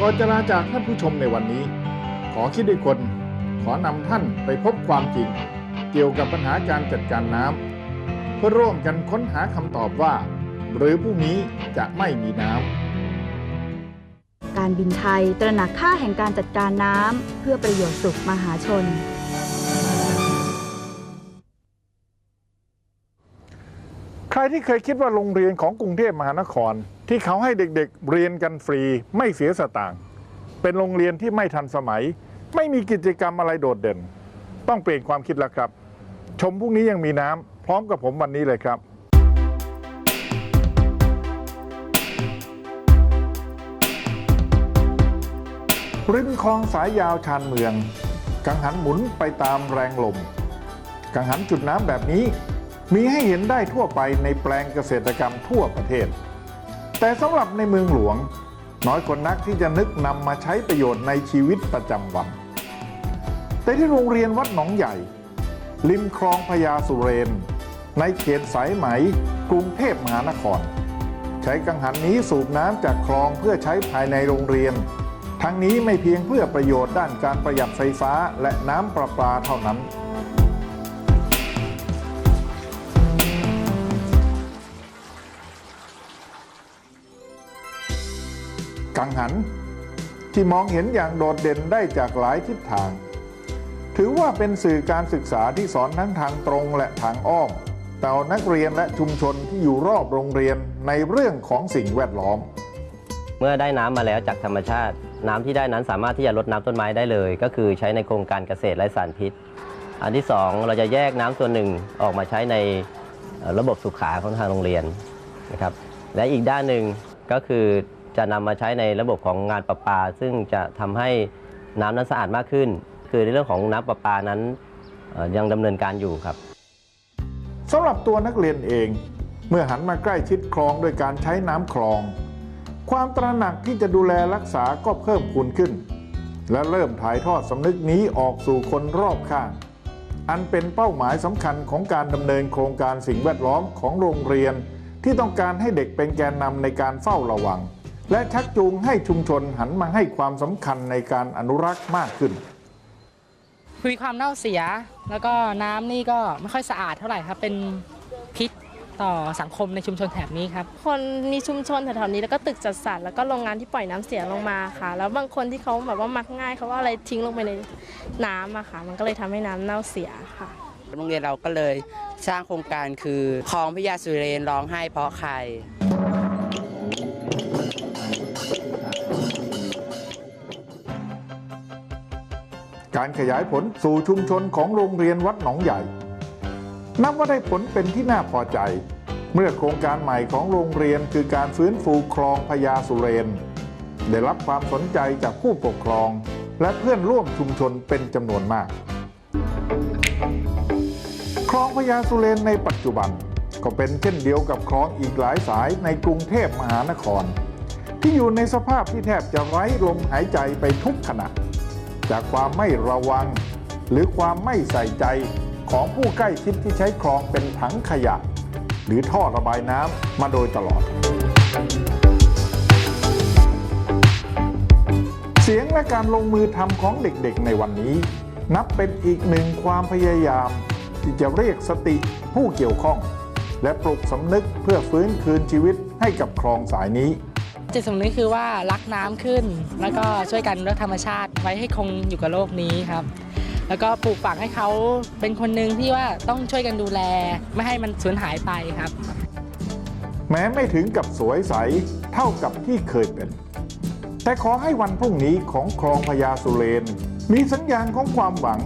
ก่อนจะลาจากท่านผู้ชมในวันนี้ ขอคิดด้วยคน ขอนำท่านไปพบความจริง เกี่ยวกับปัญหาการจัดการน้ำเพื่อร่วมกันค้นหาคำตอบว่า หรือพรุ่งนี้จะไม่มีน้ำการบินไทยตระหนักค่าแห่งการจัดการน้ำเพื่อประโยชน์สุขมหาชนใครที่เคยคิดว่าโรงเรียนของกรุงเทพมหานคร ที่เขาให้เด็กๆเรียนกันฟรีไม่เสียสตางค์เป็นโรงเรียนที่ไม่ทันสมัย ไม่มีกิจกรรมอะไรโดดเด่น ต้องเปลี่ยนความคิดแล้วครับ ชมพรุ่งนี้ยังมีน้ำพร้อมกับผมวันนี้เลยครับริมคลองสายยาวชานเมือง กังหันหมุนไปตามแรงลม กังหันจุดน้ำแบบนี้ มีให้เห็นได้ทั่วไปในแปลงเกษตรกรรมทั่วประเทศ แต่สำหรับในเมืองหลวง น้อยคนนักที่จะนึกนำมาใช้ประโยชน์ในชีวิตประจำวัน แต่ที่โรงเรียนวัดหนองใหญ่ ริมคลองพญาสุเรน ในเขตสายไหม กรุงเทพมหานคร ใช้กังหันนี้สูบน้ำจากคลองเพื่อใช้ภายในโรงเรียน ทั้งนี้ไม่เพียงเพื่อประโยชน์ด้านการประหยัดไฟฟ้าและน้ำประปาเท่านั้น กังหัน ที่มองเห็นอย่างโดดเด่นได้จากหลายทิศทาง ถือว่าเป็นสื่อการศึกษาที่สอนทั้งทางตรงและทางอ้อมต่อนักเรียนและชุมชนที่อยู่รอบโรงเรียนในเรื่องของสิ่งแวดล้อม เมื่อได้น้ำมาแล้วจากธรรมชาติ น้ำที่ได้นั้นสามารถที่จะลดน้ำต้นไม้ได้เลย ก็คือใช้ในโครงการเกษตรไร้สารพิษ อันที่สองเราจะแยกน้ำส่วนหนึ่งออกมาใช้ในระบบสุขาของทางโรงเรียนนะครับและอีกด้านหนึ่งก็คือ จะนำมาใช้ในระบบของงานประปา ซึ่งจะทำให้น้ำนั้นสะอาดมากขึ้น คือในเรื่องของน้ำประปานั้นยังดำเนินการอยู่ครับสำหรับตัวนักเรียนเอง เมื่อหันมาใกล้ชิดคลองโดยการใช้น้ำคลอง ความตระหนักที่จะดูแลรักษาก็เพิ่มพูนขึ้น และเริ่มถ่ายทอดสำนึกนี้ออกสู่คนรอบข้างอันเป็นเป้าหมายสำคัญของการดำเนินโครงการสิ่งแวดล้อมของโรงเรียน ที่ต้องการให้เด็กเป็นแกนนำในการเฝ้าระวัง และชักจูงให้ชุมชนหันมาให้ความสำคัญในการอนุรักษ์มากขึ้น มีความเน่าเสีย แล้วก็น้ำนี่ก็ไม่ค่อยสะอาดเท่าไหร่ครับเป็นพิษต่อสังคมในชุมชนแถบนี้ครับ คนมีชุมชนแถวๆนี้แล้วก็ตึกจัดสรรแล้วก็โรงงานที่ปล่อยน้ำเสียลงมาค่ะ แล้วบางคนที่เขาแบบว่ามักง่ายเขาก็อะไรทิ้งลงไปในน้ำอะค่ะ มันก็เลยทำให้น้ำเน่าเสียค่ะโรงเรียนเราก็เลยสร้างโครงการคือคลองพญาสุเรนร้องไห้เพราะใคร การขยายผลสู่ชุมชนของโรงเรียนวัดหนองใหญ่ นับว่าได้ผลเป็นที่น่าพอใจ เมื่อโครงการใหม่ของโรงเรียนคือการฟื้นฟูคลองพญาสุเรน ได้รับความสนใจจากผู้ปกครอง และเพื่อนร่วมชุมชนเป็นจำนวนมาก คลองพญาสุเรนในปัจจุบัน ก็เป็นเช่นเดียวกับคลองอีกหลายสายในกรุงเทพมหานคร ที่อยู่ในสภาพที่แทบจะไร้ลมหายใจไปทุกขณะ จากความไม่ระวัง หรือความไม่ใส่ใจของผู้ใกล้ชิดที่ใช้คลองเป็นถังขยะ หรือท่อระบายน้ำมาโดยตลอด เสียงและการลงมือทำของเด็กๆในวันนี้ นับเป็นอีกหนึ่งความพยายาม ที่จะเรียกสติผู้เกี่ยวข้อง และปลุกสำนึกเพื่อฟื้นคืนชีวิตให้กับคลองสายนี้ จิตสำนึกคือว่ารักน้ำขึ้น แล้วก็ช่วยกันรักธรรมชาติไว้ให้คงอยู่กับโลกนี้ครับ แล้วก็ปลูกฝังให้เขาเป็นคนหนึ่งที่ว่าต้องช่วยกันดูแล ไม่ให้มันสูญหายไปครับ แม้ไม่ถึงกับสวยใสเท่ากับที่เคยเป็น แต่ขอให้วันพรุ่งนี้ของคลองพญาสุเรน มีสัญญาณของความหวัง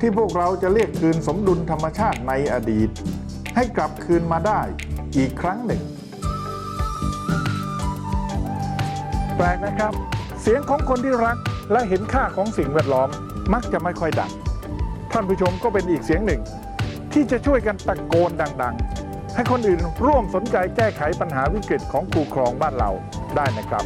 ที่พวกเราจะเรียกคืนสมดุลธรรมชาติในอดีต ให้กลับคืนมาได้อีกครั้งหนึ่ง แปลกนะครับ เสียงของคนที่รักและเห็นค่าของสิ่งแวดล้อมมักจะไม่ค่อยดัง ท่านผู้ชมก็เป็นอีกเสียงหนึ่ง ที่จะช่วยกันตะโกนดัง ๆ ให้คนอื่นร่วมสนใจแก้ไขปัญหาวิกฤตของคูคลองบ้านเราได้นะครับ